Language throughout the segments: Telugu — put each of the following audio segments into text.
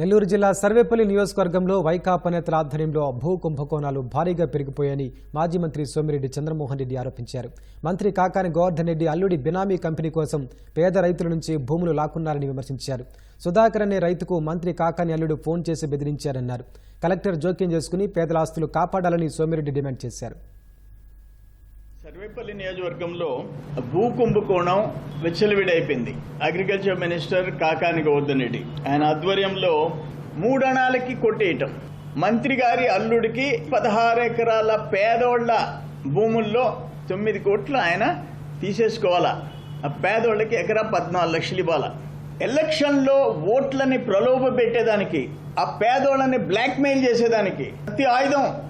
నెల్లూరు జిల్లా సర్వేపల్లి నియోజకవర్గంలో వైకాపా నేతల ఆధ్వర్యంలో భూ కుంభకోణాలు భారీగా పెరిగిపోయాయని మాజీ మంత్రి సోమిరెడ్డి చంద్రమోహన్ రెడ్డి ఆరోపించారు. మంత్రి కాకాని గోవర్ధన్ రెడ్డి అల్లుడి బినామీ కంపెనీ కోసం పేద రైతుల నుంచి భూములు లాక్కున్నారని విమర్శించారు. సుధాకర్ అనే రైతుకు మంత్రి కాకాని అల్లుడు ఫోన్ చేసి బెదిరించారన్నారు. కలెక్టర్ జోక్యం చేసుకుని పేదల ఆస్తులు కాపాడాలని సోమిరెడ్డి డిమాండ్ చేశారు. సర్వేపల్లి నియోజకవర్గంలో భూ కుంభకోణం విచ్చలవిడైపోయింది. అగ్రికల్చర్ మినిస్టర్ కాకాని గోవర్ధన్ ఆయన ఆధ్వర్యంలో మూడణాలకి కొట్టేయటం. మంత్రి గారి అల్లుడికి పదహారు ఎకరాల పేదోళ్ళ భూముల్లో తొమ్మిది కోట్లు ఆయన తీసేసుకోవాలా? ఆ పేదోళ్ళకి ఎకరా పద్నాలుగు లక్షలు ఇవ్వాలా? ఎలక్షన్లో ఓట్లని ప్రలోభ పెట్టేదానికి ఆ పేదోళ్ళని బ్లాక్మెయిల్ చేసేదానికి ప్రతి ఆయుధం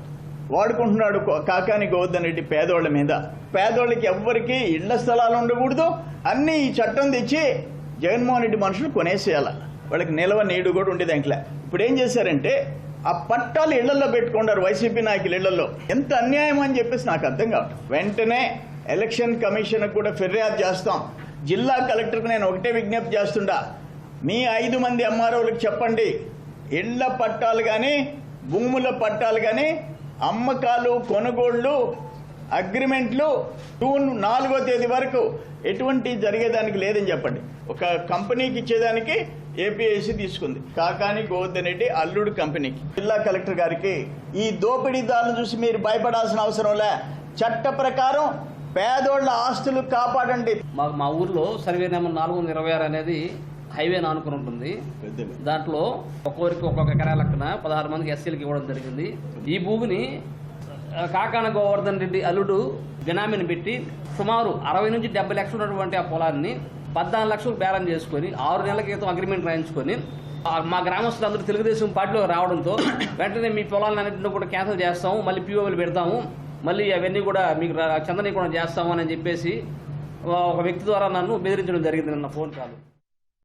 వాడుకుంటున్నాడు కాకాని గోవర్ధన్ రెడ్డి పేదోళ్ళ మీద. పేదోళ్ళకి ఎవ్వరికి ఇళ్ళ స్థలాలు ఉండకూడదు. అన్ని ఈ చట్టం తెచ్చి జగన్మోహన్ రెడ్డి మనుషులు కొనేసేయాల. వాళ్ళకి నిలవ నీడు కూడా ఉండేది అంకలే. ఇప్పుడు ఏం చేశారంటే ఆ పట్టాలు ఇళ్ళలో పెట్టుకున్నారు వైసీపీ నాయకులు ఇళ్ళలో ఎంత అన్యాయం అని చెప్పేసి నాకు అర్థం కావట్లేదు. వెంటనే ఎలక్షన్ కమిషన్ కూడా ఫిర్యాదు చేస్తాం. జిల్లా కలెక్టర్కి నేను ఒకటే విజ్ఞప్తి చేస్తుండా. మీ ఐదు మంది ఎంఆర్ఓలకు చెప్పండి. ఇళ్ళ పట్టాలు కానీ భూముల పట్టాలు కానీ అమ్మకాలు కొనుగోళ్ళు అగ్రిమెంట్లు జూన్ నాలుగో తేదీ వరకు ఎటువంటి జరిగేదానికి లేదని చెప్పండి. ఒక కంపెనీకి ఇచ్చేదానికి ఏపీఐసి తీసుకుంది. కాకాని గోవర్ధన్ రెడ్డి అల్లుడు కంపెనీకి. జిల్లా కలెక్టర్ గారికి ఈ దోపిడీదారులను చూసి మీరు భయపడాల్సిన అవసరం లే. చట్ట ప్రకారం పేదోళ్ళ ఆస్తులు కాపాడండి. మా మా ఊర్లో సర్వే నెంబర్ నాలుగు వందల ఇరవై ఆరు అనేది హైవే ఆనుకుని ఉంటుంది. దాంట్లో ఒక్కొక్కరికి ఒక్కొక్క ఎకరా లెక్కన పదహారు మందికి ఎస్సీలకి ఇవ్వడం జరిగింది. ఈ భూమిని కాకాన గోవర్ధన్ రెడ్డి అల్లుడు బినామీని పెట్టి సుమారు అరవై నుంచి డెబ్బై లక్షలు ఉన్నటువంటి ఆ పొలాన్ని పద్నాలుగు లక్షలు బేరం చేసుకొని ఆరు నెలల క్రితం అగ్రిమెంట్ రాయించుకొని మా గ్రామస్తులందరూ తెలుగుదేశం పార్టీలో రావడంతో వెంటనే మీ పొలాలన్నింటినీ కూడా క్యాన్సిల్ చేస్తాము మళ్ళీ పీఓలు పెడతాము మళ్ళీ అవన్నీ కూడా మీకు చందనీకరణ చేస్తాము అని చెప్పేసి ఒక వ్యక్తి ద్వారా నన్ను బెదిరించడం జరిగింది నిన్న ఫోన్ కాల్.